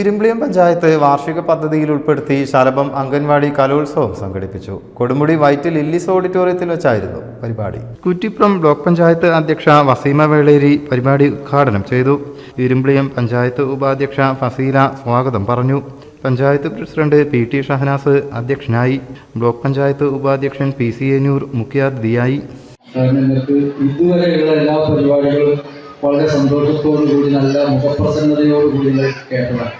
ഇരുമ്പിളിയം പഞ്ചായത്ത് വാർഷിക പദ്ധതിയിൽ ഉൾപ്പെടുത്തി ശലഭം അംഗൻവാടി കലോത്സവം സംഘടിപ്പിച്ചു. കൊടുമുടി വൈറ്റ് ലില്ലിസ് ഓഡിറ്റോറിയത്തിൽ വെച്ചായിരുന്നു പരിപാടി. കുറ്റിപ്പുറം ബ്ലോക്ക് പഞ്ചായത്ത് അധ്യക്ഷ വസീമ വേളേരി പരിപാടി ഉദ്ഘാടനം ചെയ്തു. ഇരുമ്പിളിയം പഞ്ചായത്ത് ഉപാധ്യക്ഷ ഫസീല സ്വാഗതം പറഞ്ഞു. Panchayat president P T Shahanas അധ്യക്ഷനായി. ബ്ലോക്ക് പഞ്ചായത്ത് ഉപാധ്യക്ഷൻ പി സി എനൂർ മുഖ്യാതിഥിയായി. എല്ലാ പരിപാടികളും വളരെ സന്തോഷത്തോടു കൂടി നല്ല മുഖപ്രസന്നതയോടുകൂടി കേട്ടതാണ്.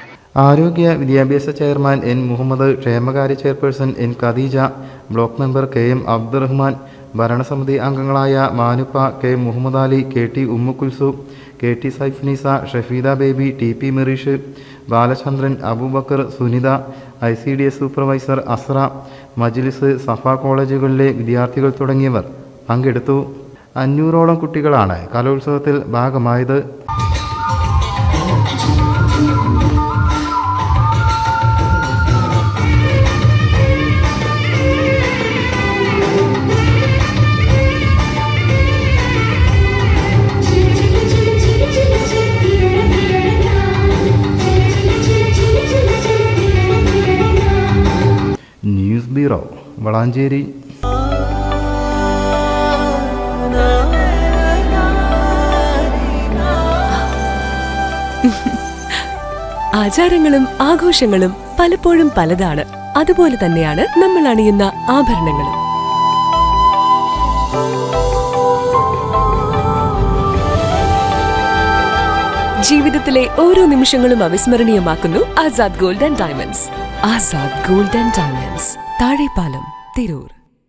ആരോഗ്യ വിദ്യാഭ്യാസ ചെയർമാൻ എൻ മുഹമ്മദ് ക്ഷേമകാര്യ chairperson N Khadeeja block member K M Abdurahman ഭരണസമിതി അംഗങ്ങളായ Manuppa K Muhammad Ali K T Ummukulsu K T Saifneesa Shafeeda Baby T P Mereesh Balachandran Aboobacker Sunitha I C D S supervisor Asra Majlis Safa കോളേജുകളിലെ വിദ്യാർത്ഥികൾ തുടങ്ങിയവർ പങ്കെടുത്തു. അഞ്ഞൂറോളം കുട്ടികളാണ് കലോത്സവത്തിൽ ഭാഗമായത്. ബ്യൂറോ വളാഞ്ചേരി. ആചാരങ്ങളും ആഘോഷങ്ങളും പലപ്പോഴും പലതാണ്. അതുപോലെ തന്നെയാണ് നമ്മൾ അണിയുന്ന ആഭരണങ്ങളും. ജീവിതത്തിലെ ഓരോ നിമിഷങ്ങളും അവിസ്മരണീയമാക്കുന്നു Azad Gold and Diamonds. Azad Gold and Diamonds Thazhepalam Tirur.